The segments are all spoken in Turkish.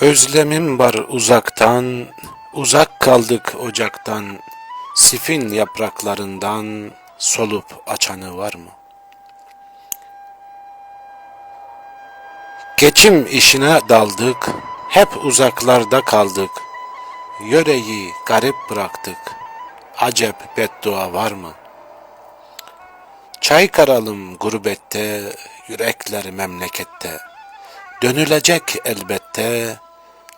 Özlemim var uzaktan, uzak kaldık ocaktan, sifin yapraklarından solup açanı var mı? Geçim işine daldık, hep uzaklarda kaldık, yöreyi garip bıraktık, acep beddua var mı? Çay karalım gurbette, yürekler memlekette, dönülecek elbette,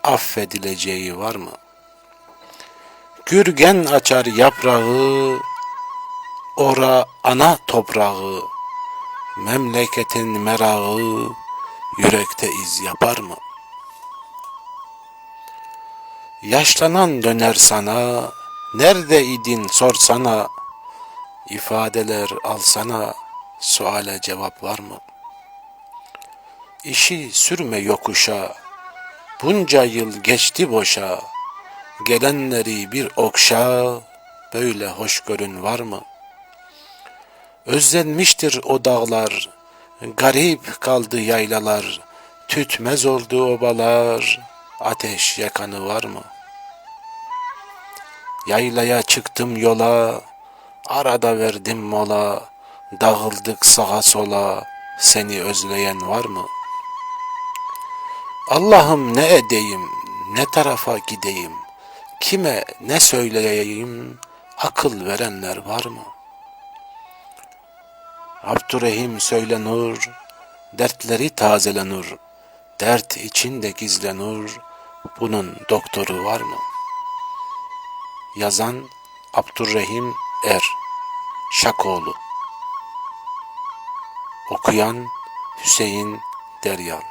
affedileceği var mı? Gürgen açar yaprağı, ora ana toprağı, memleketin merağı, yürekte iz yapar mı? Yaşlanan döner sana, neredeydin sorsana, ifadeler alsana, suale cevap var mı? İşi sürme yokuşa, bunca yıl geçti boşa, gelenleri bir okşa, böyle hoşgörün var mı? Özlenmiştir o dağlar, garip kaldı yaylalar, tütmez oldu obalar, ateş yakanı var mı? Yaylaya çıktım yola, arada verdim mola, dağıldık sağa sola, seni özleyen var mı? Allah'ım ne edeyim, ne tarafa gideyim, kime ne söyleyeyim, akıl verenler var mı? Abdurrahim söyle nur, dertleri tazele nur, dert içinde gizle nur, bunun doktoru var mı? Yazan Abdurrahim Er, Şakoğlu Okuyan Hüseyin Deryal